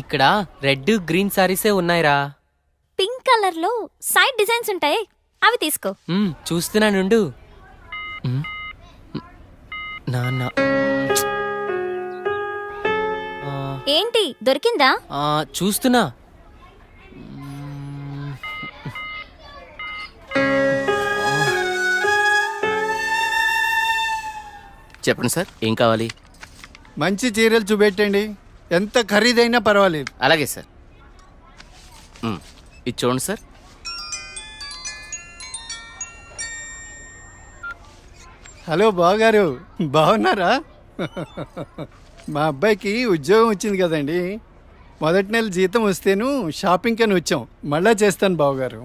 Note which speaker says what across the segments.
Speaker 1: ఇక్కడ red green సారీసే ఉన్నాయిరా.
Speaker 2: పింక్ కలర్లో సైడ్ డిజైన్స్ ఉంటాయి అవి తీసుకో.
Speaker 1: చూస్తున్నానుండు నాన్న.
Speaker 2: ఏంటి దొరికిందా?
Speaker 1: చూస్తున్నా.
Speaker 3: చెప్పండి సార్. ఏం కావాలి?
Speaker 4: మంచి చీరలు చూపెట్టండి. ఎంత ఖరీదైనా పర్వాలేదు.
Speaker 3: అలాగే సార్. మ్, ఇది చూడండి సార్.
Speaker 4: హలో బావగారు బాగున్నారా మా అబ్బాయికి ఉద్యోగం వచ్చింది కదండి. మొదటి నెల జీతం వస్తేను షాపింగ్ అని వచ్చాం. మళ్ళా చేస్తాను బావగారు.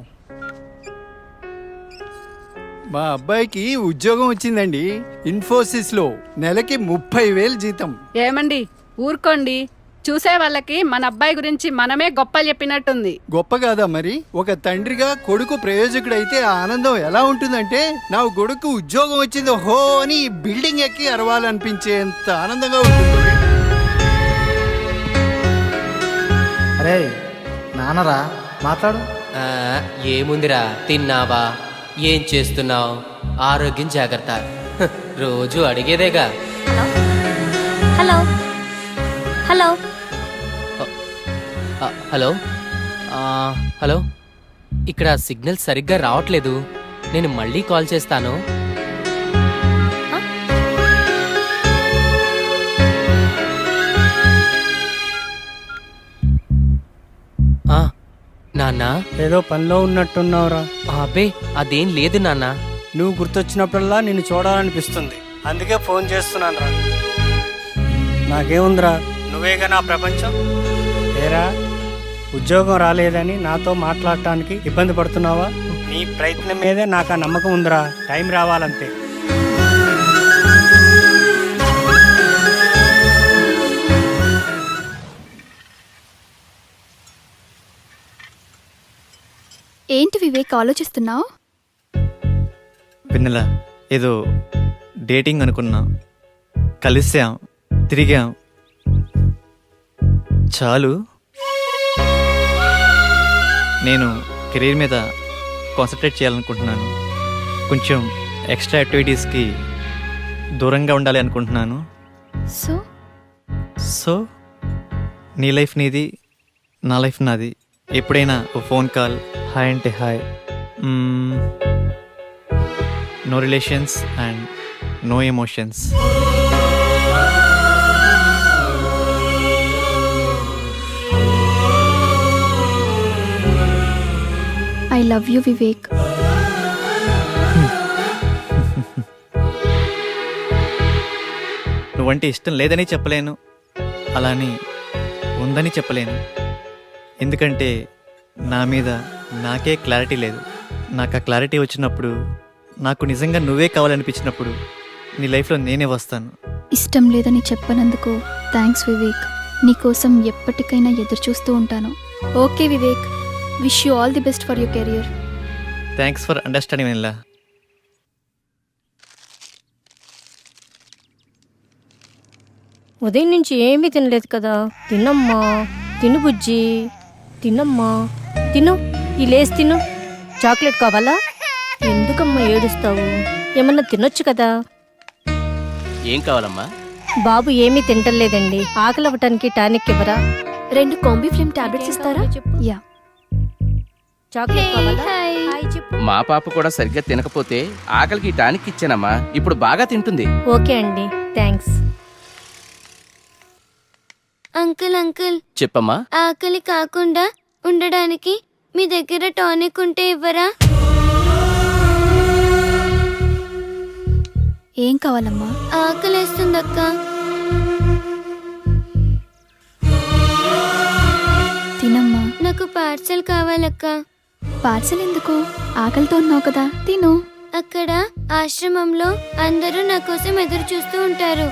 Speaker 4: మా అబ్బాయికి ఉద్యోగం వచ్చిందండి. ఇన్ఫోసిస్లో నెలకి ముప్పై వేలు జీతం.
Speaker 5: ఏమండి? ఊరుకోండి. చూసే వాళ్ళకి మన అబ్బాయి గురించి మనమే గొప్ప చెప్పినట్టుంది.
Speaker 4: గొప్ప కాదా మరి? ఒక తండ్రిగా కొడుకు ప్రయోజకుడైతే ఆ ఆనందం ఎలా ఉంటుందంటే నా కొడుకు ఉద్యోగం వచ్చింది హో అని బిల్డింగ్ ఎక్కి అరవాలనిపించేంత ఆనందంగా ఉంటుంది.
Speaker 6: అరే నాన్నరా మాట్లాడు.
Speaker 1: ఆ, ఏముందిరా తిన్నావా? ఏం చేస్తున్నావు? ఆరోగ్యం జాగ్రత్త. రోజు అడిగేదేగా.
Speaker 2: హలో. హలో.
Speaker 1: హలో. ఆ, హలో. ఇక్కడ సిగ్నల్ సరిగ్గా రావట్లేదు. నేను మళ్ళీ కాల్ చేస్తాను. నాన్నా?
Speaker 7: ఏదో పనిలో ఉన్నట్టున్నావురా.
Speaker 1: అబ్బే అదేం లేదు నాన్నా.
Speaker 7: నువ్వు గుర్తొచ్చినప్పుడల్లా నిన్ను చూడాలనిపిస్తుంది. అందుకే ఫోన్ చేస్తున్నాను రా నాకేముందిరా? నువ్వేగా నా ప్రపంచం? ఏరా ఉద్యోగం రాలేదని నాతో మాట్లాడటానికి ఇబ్బంది పడుతున్నావా? నీ ప్రయత్నం మీదే నాకు ఆ నమ్మకం ఉందిరా. టైం రావాలంతే.
Speaker 8: ఏంటి వివేక్ ఆలోచిస్తున్నావు?
Speaker 6: వెన్నెల ఏదో డేటింగ్ అనుకున్నా. కలిసాం తిరిగాం. చాలు. నేను కెరీర్ మీద కాన్సన్ట్రేట్ చేయాలనుకుంటున్నాను. కొంచెం ఎక్స్ట్రా యాక్టివిటీస్కి దూరంగా ఉండాలి అనుకుంటున్నాను.
Speaker 8: సో?
Speaker 6: సో నీ లైఫ్ నీది నా లైఫ్ నాది. ఎప్పుడైనా ఓ ఫోన్ కాల్ హాయ్ అంటే hi no relations and no emotions
Speaker 8: love you Vivek.
Speaker 6: నువ్వంటే ఇష్టం లేదని చెప్పలేను. అలాని ఉందని చెప్పలేను. ఎందుకంటే నా మీద నాకే క్లారిటీ లేదు. నాకు ఆ క్లారిటీ వచ్చినప్పుడు నాకు నిజంగా నువ్వే కావాలనిపించినప్పుడు నీ లైఫ్లో నేనే వస్తాను.
Speaker 8: ఇష్టం లేదని చెప్పనందుకు థ్యాంక్స్ వివేక్. నీకోసం ఎప్పటికైనా ఎదురు చూస్తూ ఉంటాను. Okay Vivek. Wish you all the best for your career
Speaker 6: thanks for understanding vanilla
Speaker 9: ఉదయం నుంచి ఏమీ తినలేదు కదా. తినమ్మా తిను బుజ్జి తినమ్మా తిను ఈ లేసి తిను. చాక్లెట్ కావాలా? ఎందుకమ్మా ఏడుస్తావు? ఏమన్నా తినొచ్చు కదా.
Speaker 3: ఏం కావాలమ్మా?
Speaker 9: బాబు ఏమీ తింటలేదండి. ఆకలి అవ్వటానికి టానిక్ ఇవ్వరా?
Speaker 8: రెండు కాంబీ ఫ్లేమ్ టాబ్లెట్స్ ఇస్తారా?
Speaker 9: చెప్పు.
Speaker 8: యా.
Speaker 3: మా పాప కూడా సరిగ్గా తినకపోతే ఆకలికి టానిక్ ఇచ్చానమ్మా. ఇప్పుడు బాగా తింటుంది.
Speaker 9: ఓకే అండి. Thanks
Speaker 2: uncle uncle.
Speaker 3: చెప్పమ్మా.
Speaker 2: ఆకలి కాకుండా ఉండడానికి మీ దగ్గర టానిక్ ఉంటే ఇవ్వరా?
Speaker 8: ఏం కావాలమ్మా?
Speaker 2: ఆకలేస్తుందక్క.
Speaker 8: తినమ్మా.
Speaker 2: నాకు పార్సల్ కావాలక్క.
Speaker 8: పార్సల్ ఎందుకు? ఆకలితో ఉన్నావు కదా తిను.
Speaker 2: అక్కడ ఆశ్రమంలో అందరూ నా కోసం ఎదురు చూస్తూ ఉంటారు.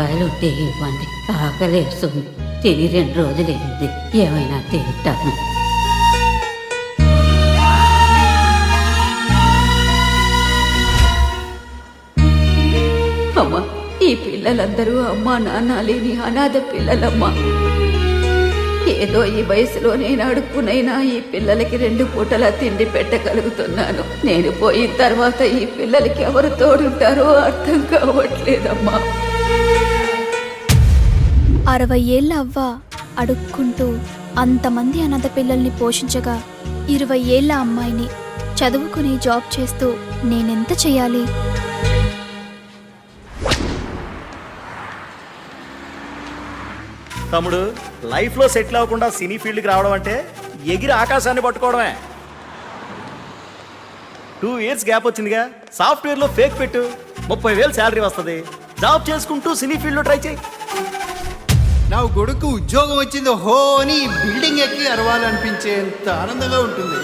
Speaker 10: రూపాయలు ఉంటే ఇవ్వండి. ఆకలేస్తుంది. తిని రెండు రోజులైంది. ఏమైనా తింటాను.
Speaker 11: అమ్మా ఈ పిల్లలందరూ అమ్మా నాన్న లేని అనాథ పిల్లలమ్మా. ఏదో ఈ వయసులో నేను అడుక్కునైనా ఈ పిల్లలకి రెండు పూటలా తిండి పెట్టగలుగుతున్నాను. నేను పోయిన తర్వాత ఈ పిల్లలకి ఎవరు తోడుంటారో అర్థం కావట్లేదమ్మా.
Speaker 8: అరవై ఏళ్ళ అవ్వ అడుక్కుంటూ అంతమంది అనాథ పిల్లల్ని పోషించగా ఇరవై ఏళ్ళ అమ్మాయిని చదువుకుని జాబ్ చేస్తూ నేనెంత చేయాలి
Speaker 7: తమ్ముడు లైఫ్లో సెటిల్ అవ్వకుండా సినీ ఫీల్డ్కి రావడం అంటే ఎగిరి ఆకాశాన్ని పట్టుకోవడమే. టూ ఇయర్స్ గ్యాప్ వచ్చిందిగా సాఫ్ట్వేర్లో ఫేక్ పెట్టు ముప్పై వేలు శాలరీ వస్తుంది. జాబ్ చేసుకుంటూ సినీ ఫీల్డ్లో ట్రై చేయి.
Speaker 4: నా కొడుకు ఉద్యోగం వచ్చింది హో అని బిల్డింగ్ ఎక్కి అరవాలనిపించేంత ఆనందంగా ఉంటుంది.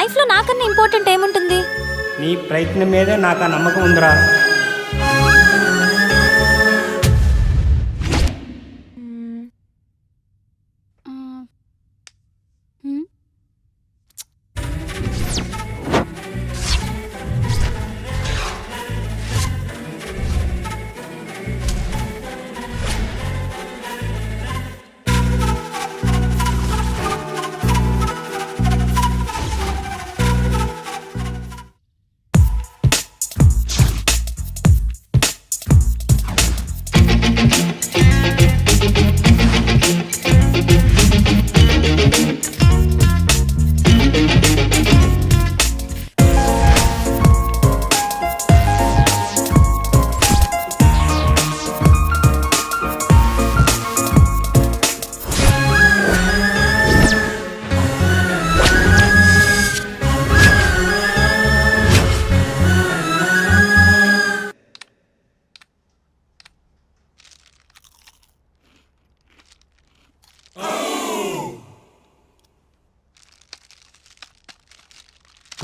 Speaker 2: లైఫ్లో నాకన్నా ఇంపార్టెంట్ ఏముంటుంది?
Speaker 7: నీ ప్రయత్నం మీదే నాకు ఆ నమ్మకం ఉందిరా.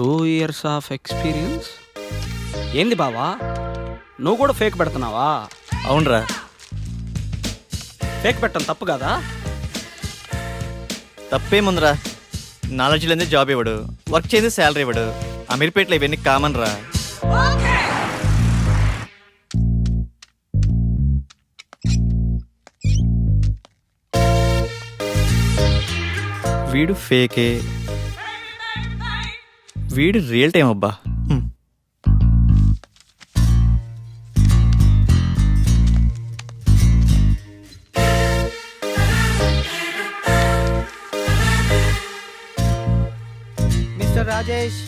Speaker 3: టూ ఇయర్స్ ఆఫ్ ఎక్స్పీరియన్స్
Speaker 12: ఏంది బావా? నువ్వు కూడా ఫేక్ పెడుతున్నావా?
Speaker 6: అవునరా.
Speaker 12: ఫేక్ పెట్టడం తప్పు కదా?
Speaker 6: తప్పేముందిరా నాలెడ్జ్ లేని జాబ్ ఇవ్వడు. వర్క్ చేసి శాలరీ ఇవ్వడు. అమీర్పేటలో ఇవన్నీ కామన్ రా. వీడు ఫేకే వీడు రియల్ టైం అబ్బా.
Speaker 12: మిస్టర్ రాజేష్.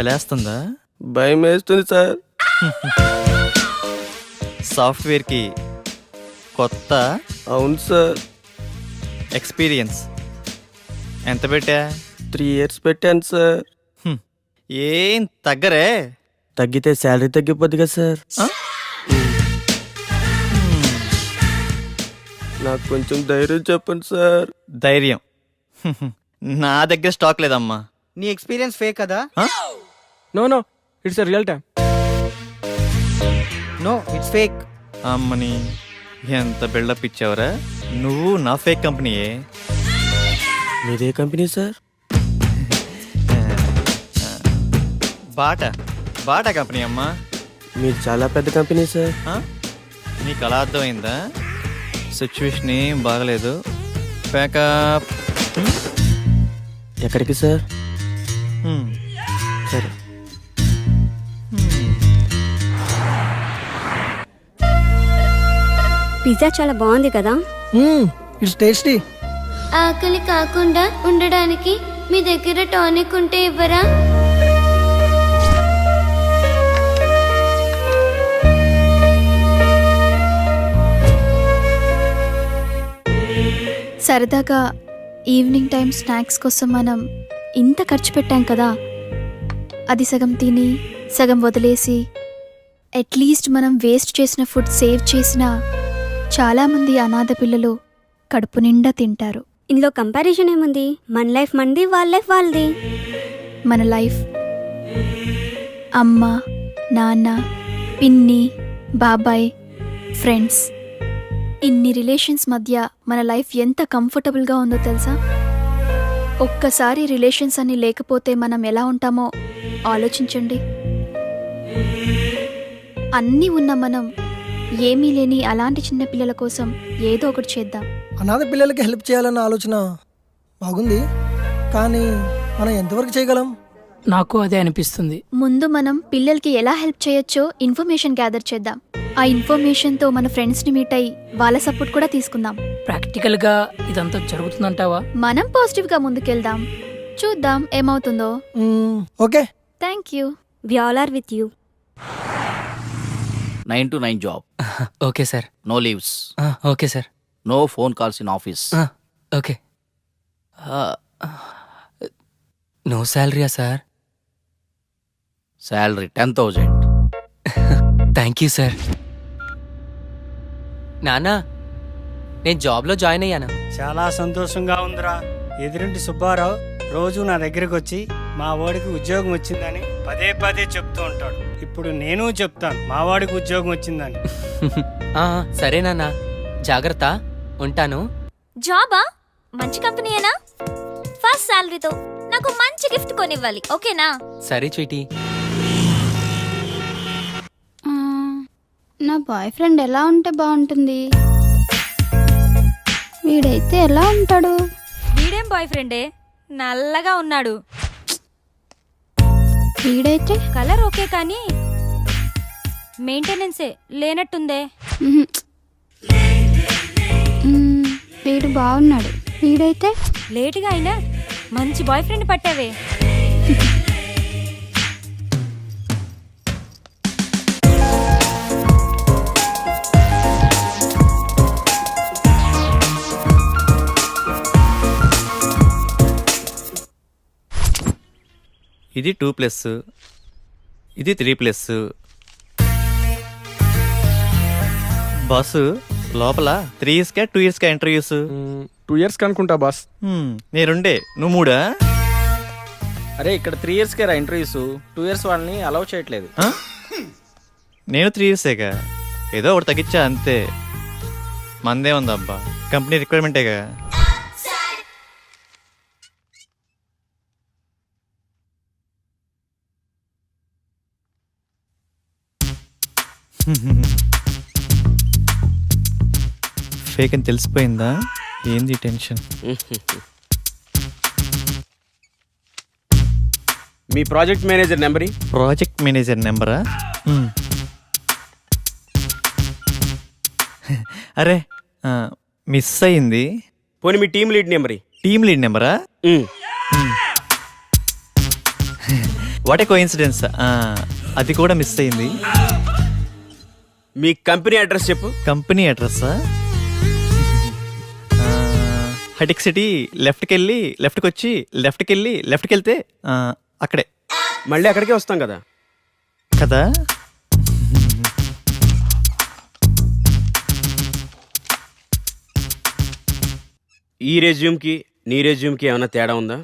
Speaker 6: చలేస్తుందా?
Speaker 3: భయం వేస్తుంది సార్.
Speaker 6: సాఫ్ట్వేర్కి కొత్త?
Speaker 3: అవును సార్.
Speaker 6: ఎక్స్పీరియన్స్ ఎంత పెట్టా?
Speaker 3: త్రీ ఇయర్స్ పెట్టాను సార్.
Speaker 6: ఏం తగ్గరే?
Speaker 3: తగ్గితే శాలరీ తగ్గిపోద్ది కదా సార్? నాకు కొంచెం ధైర్యం చెప్పండి సార్
Speaker 6: ధైర్యం. నా దగ్గర స్టాక్ లేదమ్మా.
Speaker 12: నీ ఎక్స్పీరియన్స్ ఫేక్ కదా? No no it's real time no it's fake
Speaker 6: అమ్మని ఎంత బిల్డప్ ఇచ్చావురా? నువ్వు నా ఫేక్ కంపెనీయే
Speaker 3: మీదే company sir
Speaker 6: Bata. Bata company అమ్మా.
Speaker 3: మీరు చాలా పెద్ద కంపెనీ సార్?
Speaker 6: నీకు అలా అర్థమైందా? సిచ్యువేషన్ ఏం బాగలేదు. ప్యాకప్
Speaker 3: ఎక్కడికి సార్
Speaker 6: హ్మ్.
Speaker 3: సరే.
Speaker 2: పిజ్జా చాలా బాగుంది కదా?
Speaker 12: It's tasty.
Speaker 2: ఆకలి కాకుండా ఉండడానికి మీ దగ్గర టానిక్ ఉంటే ఇవ్వరా?
Speaker 8: సరదాగా ఈవినింగ్ టైం స్నాక్స్ కోసం మనం ఇంత ఖర్చు పెట్టాం కదా. అది సగం తిని సగం వదిలేసి అట్లీస్ట్ మనం వేస్ట్ చేసిన ఫుడ్ సేవ్ చేసిన చాలామంది అనాథ పిల్లలు కడుపు నిండా తింటారు.
Speaker 2: ఇందులో కంపారిజన్ ఏముంది? మన లైఫ్ మనది వాళ్ళ లైఫ్ వాళ్ళది.
Speaker 8: మన లైఫ్ అమ్మ నాన్న పిన్ని బాబాయ్ ఫ్రెండ్స్ ఇన్ని రిలేషన్స్ మధ్య మన లైఫ్ ఎంత కంఫర్టబుల్గా ఉందో తెలుసా? ఒక్కసారి రిలేషన్స్ అన్ని లేకపోతే మనం ఎలా ఉంటామో ఆలోచించండి. అన్నీ ఉన్న మనం ఏమీ లేని అలాంటి చిన్న పిల్లల కోసం ఏదో ఒకటి చేద్దాం.
Speaker 13: అనాథ పిల్లలకి హెల్ప్ చేయాలన్న ఆలోచన బాగుంది కానీ మనం ఎంతవరకు చేయగలం?
Speaker 1: నాకు అదే అనిపిస్తుంది.
Speaker 8: ముందు మనం పిల్లలకి ఎలా హెల్ప్ చేయొచ్చో ఇన్ఫర్మేషన్ గ్యాదర్ చేద్దాం. ఆ ఇన్ఫర్మేషన్తో మన ఫ్రెండ్స్ని మీట్ అయ్యి వాళ్ళ సపోర్ట్ కూడా తీసుకుందాం.
Speaker 1: ప్రాక్టికల్గా ఇదంతా జరుగుతుందంటావా?
Speaker 8: మనం పాజిటివ్గా ముందుకెళ్దాం. చూద్దాం ఏమవుతుందో.
Speaker 13: Okay.
Speaker 8: Thank you
Speaker 2: we all are with you
Speaker 3: nine to nine job.
Speaker 1: Okay sir.
Speaker 3: No leaves.
Speaker 1: Okay sir.
Speaker 3: No phone calls in office.
Speaker 1: Okay. No శాలరీయా sir?
Speaker 3: Salary ten thousand.
Speaker 1: Thank you sir. నానా నేను జాబ్లో join అయ్యాను.
Speaker 7: చాలా సంతోషంగా ఉందిరా. ఎదురింటి సుబ్బారావు రోజు నా దగ్గరకు వచ్చి మా వాడికి ఉద్యోగం వచ్చిందని పదే పదే చెప్తూ ఉంటాడు. ఇప్పుడు నేను చెప్తాను మా వాడికి ఉద్యోగం వచ్చిందని.
Speaker 1: ఆ, సరే నాన్న. జాగ్రత్త. ఉంటాను.
Speaker 2: జాబా? మంచి కంపెనీయేనా? ఫస్ట్ శాలరీతో నాకు మంచి గిఫ్ట్ కొనివ్వాలి ఓకేనా?
Speaker 1: సరే చీటీ.
Speaker 8: నా బాయ్ ఫ్రెండ్ ఎలా ఉంటే బాగుంటుంది? వీడైతే ఎలా ఉంటాడు?
Speaker 2: వీడేం బాయ్ ఫ్రెండే? నల్లగా ఉన్నాడు.
Speaker 8: వీడైతే
Speaker 2: కలర్ ఓకే కానీ మెయింటెనెన్సే లేనట్టుందే.
Speaker 8: మ్మ్. వీడు బాగున్నాడు వీడైతే?
Speaker 2: లేటుగా అయినా మంచి బాయ్ ఫ్రెండ్ పట్టావే.
Speaker 6: ఇది టూ ప్లస్. ఇది త్రీ ప్లస్. బాసు లోపల త్రీ ఇయర్స్కా టూ ఇయర్స్కా ఇంటర్వ్యూస్
Speaker 12: టూ ఇయర్స్ కనుకుంటా బాస్.
Speaker 6: నేనుండే నువ్వు మూడా?
Speaker 12: అరే ఇక్కడ త్రీ ఇయర్స్ కే రా ఇంటర్వ్యూస్ టూ ఇయర్స్ వాళ్ళని అలౌ చేయట్లేదు?
Speaker 6: నేను త్రీ ఇయర్సేగా ఏదో ఒకటి తగ్గించా అంతే. మందే ఉందబ్బా కంపెనీ రిక్వైర్మెంటేగా ఫేక్ అని తెలిసిపోయిందా? ఏంది టెన్షన్
Speaker 12: మీ ప్రాజెక్ట్ మేనేజర్ నెంబరి
Speaker 6: ప్రాజెక్ట్ మేనేజర్ నెంబరా. అరే ఆ, మిస్ అయింది.
Speaker 12: పోనీ మీ టీమ్ లీడ్ నెంబరి
Speaker 6: టీమ్ లీడ్ నెంబరా వాట్ ఏ కోఇన్సిడెన్స్ అది కూడా మిస్ అయింది.
Speaker 12: మీ కంపెనీ అడ్రస్ చెప్పు.
Speaker 6: కంపెనీ అడ్రస్సా హటిక్ సిటీ లెఫ్ట్కి వెళ్ళి లెఫ్ట్కి వచ్చి లెఫ్ట్కి వెళ్ళి లెఫ్ట్కి వెళ్తే ఆ, అక్కడే.
Speaker 12: మళ్ళీ అక్కడికే వస్తాం కదా?
Speaker 6: కదా?
Speaker 12: ఈ రెజ్యూమ్కి నీ రెజ్యూమ్కి ఏమైనా తేడా ఉందా?